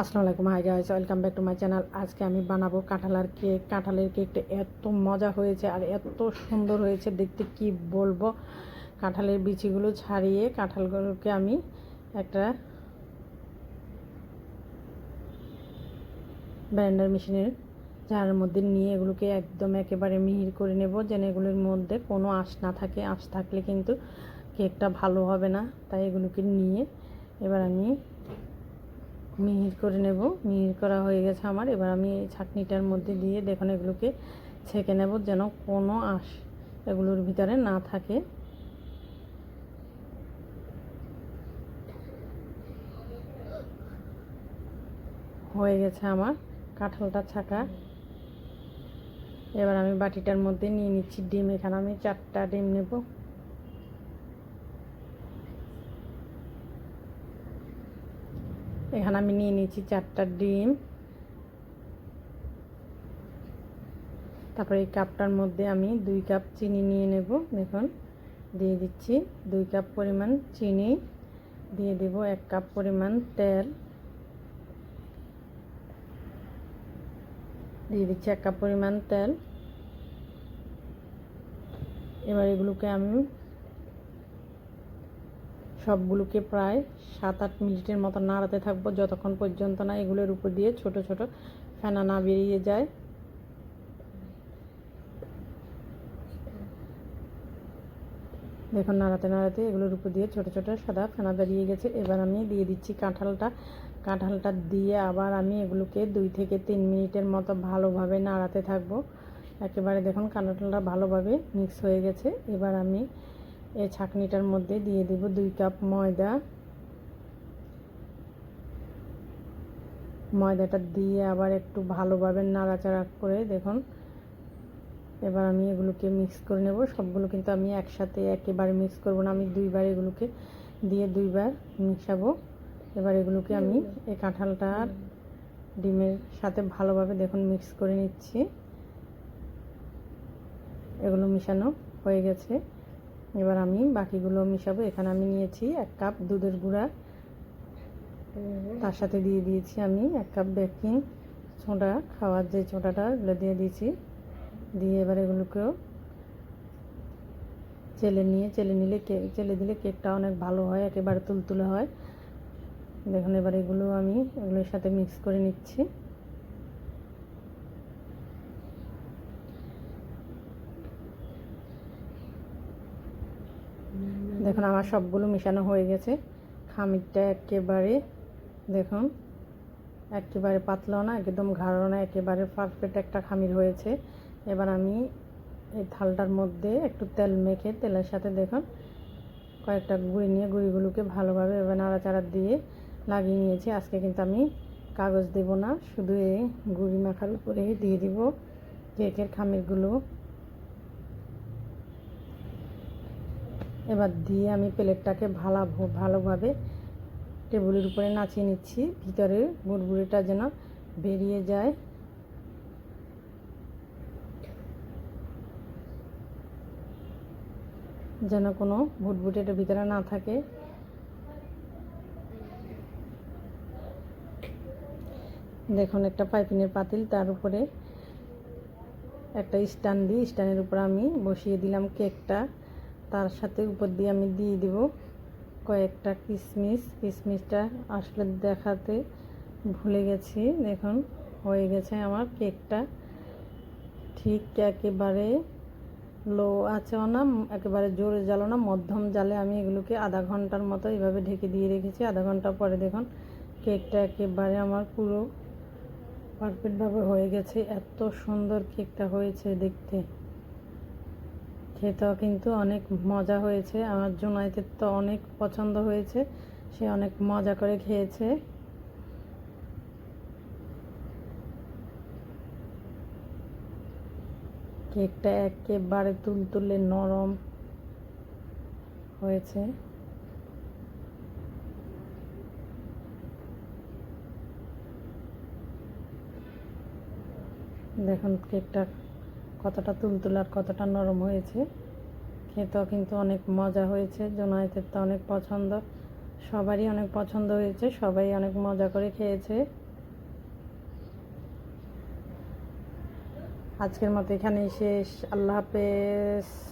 আসসালামু আলাইকুম। Hi guys welcome back to my channel আজকে আমি বানাবো কাঁঠালার কেক। কাঁঠালের কেকটা এত মজা হয়েছে আর এত সুন্দর হয়েছে। দেখতে কি বলব? কাঁঠালের বিচিগুলো ছাড়িয়ে কাঁঠালগুলোকে আমি একটা ব্যান্ডার মেশিনের যার মধ্যে নিয়ে এগুলোকে একদম একেবারে মিহির করে নেব, যেন এগুলোর মধ্যে কোনো আঁশ না থাকে। আঁশ থাকলে কিন্তু কেকটা ভালো হবে না। তাই এগুলোকে নিয়ে এবার আমি মিহির করে নেব। মিহির করা হয়ে গেছে আমার। এবার আমি এই ছাকনিটার মধ্যে দিয়ে দেখুন এগুলোকে ছেঁকে নেব যেন কোনো আঁশ এগুলোর ভিতরে না থাকে। হয়ে গেছে আমার কাঁঠালটা ছাকা। এবার আমি বাটিটার মধ্যে নিয়ে নিচ্ছি ডিম। এখানে আমি চারটা ডিম নেব। এখানে আমি নিয়ে নিয়েছি চারটা ডিম। তারপরে এই কাপটার মধ্যে আমি দুই কাপ চিনি নিয়ে নেব, দেখুন। দিয়ে দিচ্ছি দুই কাপ পরিমাণ চিনি। দিয়ে দেব এক কাপ পরিমাণ তেল। দিয়ে দিচ্ছি এক কাপ পরিমাণ তেল। এবার এগুলোকে আমি সবগুলোকে প্রায় সাত আট মিনিটের মতো নাড়াতে থাকব। যতক্ষণ পর্যন্ত না এগুলোর উপর দিয়ে ছোট ছোট ফেনা না বেরিয়ে যায়। দেখুন, নাড়াতে নাড়াতে এগুলোর উপর দিয়ে ছোট ছোট সাদা ফেনা বেরিয়ে গেছে। এবার আমি দিয়ে দিচ্ছি কাঁঠালটা। কাঁঠালটা দিয়ে আবার আমি এগুলোকে দুই থেকে তিন মিনিটের মতো ভালোভাবে নাড়াতে থাকব। একেবারে দেখুন, কাঁঠালটা ভালোভাবে মিক্স হয়ে গেছে। এবার আমি এই ছাঁকনিটার মধ্যে দিয়ে দেব দুই কাপ ময়দা। ময়দাটা দিয়ে আবার একটু ভালোভাবে নাড়াচাড়া করে দেখুন। এবার আমি এগুলোকে মিক্স করে নেব। সবগুলো কিন্তু আমি একসাথে একেবারে মিক্স করব না। আমি দুইবার এগুলোকে দিয়ে দুইবার মিশাবো। এবার এগুলোকে আমি এই কাঁঠালটার ডিমের সাথে ভালোভাবে দেখুন মিক্স করে নিচ্ছি। এগুলো মিশানো হয়ে গেছে। এবার আমি বাকিগুলো মিশাবো। এখানে আমি নিয়েছি এক কাপ দুধের গুঁড়া। তার সাথে দিয়ে দিয়েছি আমি এক কাপ বেকিং ছোঁটা খাওয়ার যে ছোঁটাটা এগুলো দিয়ে দিয়েছি। দিয়ে এবার এগুলোকেও চেলে নিয়ে, চেলে নিলে কেক চেলে দিলে কেকটা অনেক ভালো হয়, একেবারে তুলতুলে হয়। দেখুন, এবার এগুলো আমি এগুলোর সাথে মিক্স করে নিচ্ছি। দেখুন, আমার সবগুলো মেশানো হয়ে গেছে। খামিরটা একেবারে, দেখুন, একেবারে পাতলাও না, একদম ঘাড়ো না, একেবারে পারফেক্ট একটা খামির হয়েছে। এবার আমি এই থালটার মধ্যে একটু তেল মেখে, তেলের সাথে দেখুন, কয়েকটা গুঁড়ি নিয়ে গুঁড়িগুলোকে ভালোভাবে এবার নাড়াচাড়া দিয়ে লাগিয়ে নিয়েছি। আজকে কিন্তু আমি কাগজ দেব না, শুধু এই গুঁড়ি মাখার উপরে দিয়ে দিব কেকের খামিরগুলো। এবার দিয়ে আমি প্লেটটাকে ভালো ভালোভাবে টেবিলের উপরে নাচিয়ে নিচ্ছি। ভিতরে বুড়বুড়িটা যেন বেরিয়ে যায়। যেন কোনো ভুটভুটের ভিতরে না থাকে। দেখুন, একটা পাইপিনের পাতিল তার উপরে। একটা স্ট্যান্ড দিই স্ট্যান্ডের উপর আমি বসিয়ে দিলাম কেকটা। তার সাথে উপর দিয়ে আমি দিয়ে দিব কয়েকটা কিশমিশ কিশমিশটা আসলে দেখাতে ভুলে গেছি। দেখুন, হয়ে গেছে আমার কেকটা। ঠিক একেবারে লো আছেও না, একেবারে জোরে জ্বালো না, মধ্যম জালে আমি এগুলোকে আধা ঘণ্টার মতো এভাবে ঢেকে দিয়ে রেখেছি। আধা ঘণ্টা পরে দেখুন, কেকটা একেবারে আমার পুরো পারফেক্টভাবে হয়ে গেছে। এত সুন্দর কেকটা হয়েছে দেখতে। খেতেও কিন্তু অনেক মজা হয়েছে। আমার জোনাইতের তো অনেক পছন্দ হয়েছে। সে অনেক মজা করে খেয়েছে। কেকটা একেবারে তুলতুলে নরম হয়েছে। দেখুন, কেকটা কতটা তুলতুলার কতটা নরম হয়েছে। খেতেও কিন্তু অনেক মজা হয়েছে জোনায়েতের তো অনেক পছন্দ। সবারই অনেক পছন্দ হয়েছে, সবাই অনেক মজা করে খেয়েছে। আজকের মতো এখানেই শেষ। আল্লাহ হাফেজ।